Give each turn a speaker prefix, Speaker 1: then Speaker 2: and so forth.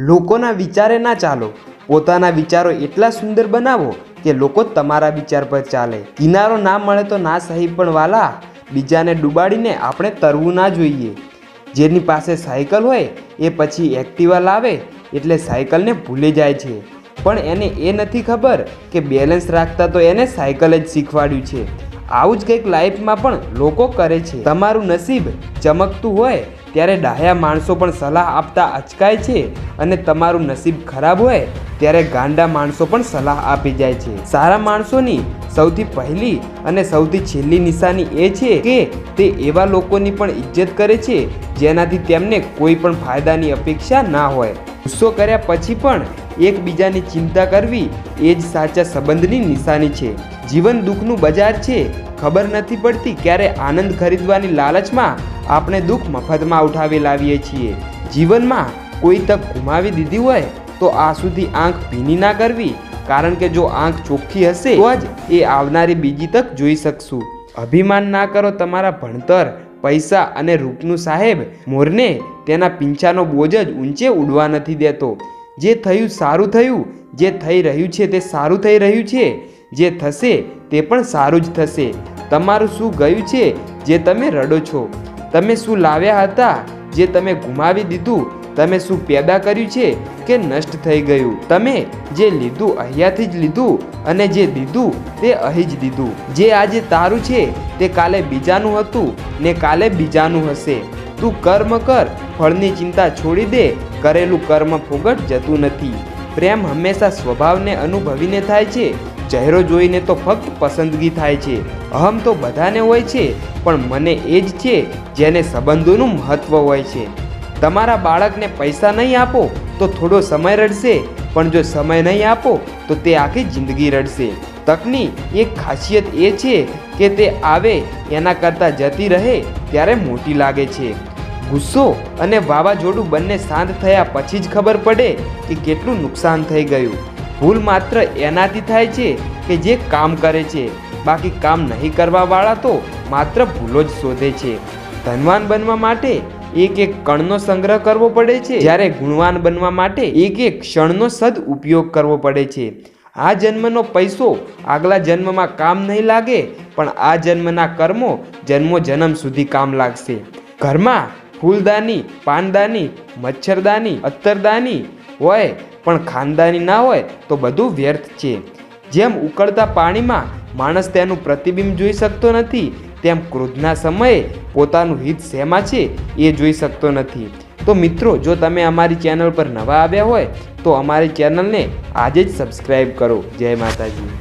Speaker 1: લોકોના વિચારે ના ચાલો. પોતાના વિચારો એટલા સુંદર બનાવો કે લોકો તમારા વિચાર પર ચાલે. કિનારો ના મળે તો ના સહી પણ વાલા. બીજાને ડૂબાડીને આપણે તરવું ના જોઈએ. જેની પાસે સાયકલ હોય એ પછી એક્ટિવા લાવે એટલે સાયકલને ભૂલી જાય છે. પણ એને એ નથી ખબર કે બેલેન્સ રાખતા તો એને સાયકલ જ શીખવાડ્યું છે. આવું જ કંઈક લાઈફમાં પણ લોકો કરે છે. તમારું નસીબ ચમકતું હોય ત્યારે ડાહ્યા માણસો પણ સલાહ આપતા અચકાય છે અને તમારું નસીબ ખરાબ હોય ત્યારે ગાંડા માણસો પણ સલાહ આપી જાય છે. સારા માણસોની સૌથી પહેલી અને સૌથી છેલ્લી નિશાની એ છે કે તે એવા લોકોની પણ ઇજ્જત કરે છે જેનાથી તેમને કોઈ પણ ફાયદાની અપેક્ષા ના હોય. ગુસ્સો કર્યા પછી પણ એકબીજાની ચિંતા કરવી એ જ સાચા સંબંધની નિશાની છે. જીવન દુઃખનું બજાર છે, ખબર નથી પડતી ક્યારે આનંદ ખરીદવાની લાલચમાં આપણે દુઃખ મફતમાં ઉઠાવી લાવીએ છીએ. જીવનમાં કોઈ તક ગુમાવી દીધી હોય તો આ સુધી આંખ ભીની ના કરવી, કારણ કે જો આંખ ચોખ્ખી હશે તો જ એ આવનારી બીજી તક જોઈ શકશું. અભિમાન ના કરો તમારા ભણતર, પૈસા અને રૂપનું સાહેબ, મોરને તેના પીંછાનો બોજ જ ઊંચે ઉડવા નથી દેતો. જે થયું સારું થયું, જે થઈ રહ્યું છે તે સારું થઈ રહ્યું છે. જે થશે તે પણ સારું જ થશે. તમારું શું ગયું છે જે તમે રડો છો? તમે શું લાવ્યા હતા જે તમે ગુમાવી દીધું? તમે શું પેદા કર્યું છે કે નષ્ટ થઈ ગયું? તમે જે લીધું અહીંયાથી જ લીધું અને જે દીધું તે અહીં જ દીધું. જે આજે તારું છે તે કાલે બીજાનું હતું ને કાલે બીજાનું હશે. તું કર્મ કર, ફળની ચિંતા છોડી દે, કરેલું કર્મ ફોગટ જતું નથી. પ્રેમ હંમેશા સ્વભાવને અનુભવીને થાય છે. ચહેરો જોઈને તો ફક્ત પસંદગી થાય છે. અહમ તો બધાને હોય છે, પણ મને એ જ છે જેને સંબંધોનું મહત્ત્વ હોય છે. તમારા બાળકને પૈસા નહીં આપો તો થોડો સમય રડશે, પણ જો સમય નહીં આપો તો તે આખી જિંદગી રડશે. તકની એક ખાસિયત એ છે કે તે આવે, એના કરતાં જતી રહે ત્યારે મોટી લાગે છે. ગુસ્સો અને વાવાઝોડું બંને શાંત થયા પછી જ ખબર પડે કે કેટલું નુકસાન થઈ ગયું. ભૂલ માત્ર એનાથી થાય છે કે જે કામ કરે છે. બાકી કામ નહીં કરવાવાળા તો માત્ર ભૂલો જ શોધે છે. ધનવાન બનવા માટે એક એક કણનો સંગ્રહ કરવો પડે છે. જ્યારે ગુણવાન બનવા માટે એક એક ક્ષણનો સદ ઉપયોગ કરવો પડે છે. આ જન્મનો પૈસો આગલા જન્મમાં કામ નહીં લાગે, પણ આ જન્મના કર્મો જન્મો જન્મ સુધી કામ લાગશે. ઘરમાં ફૂલદાની, પાનદાની, મચ્છરદાની, અત્તરદાની હોય પણ ખાનદાની ના હોય તો બધું વ્યર્થ છે. જેમ ઉકળતા પાણીમાં માણસ તેનું પ્રતિબિંબ જોઈ શકતો નથી, તેમ ક્રોધના સમયે પોતાનું હિત શેમાં છે એ જોઈ શકતો નથી. તો મિત્રો, જો તમે અમારી ચેનલ પર નવા આવ્યા હોય, તો અમારી ચેનલને આજે જ સબસ્ક્રાઈબ કરો. જય માતાજી.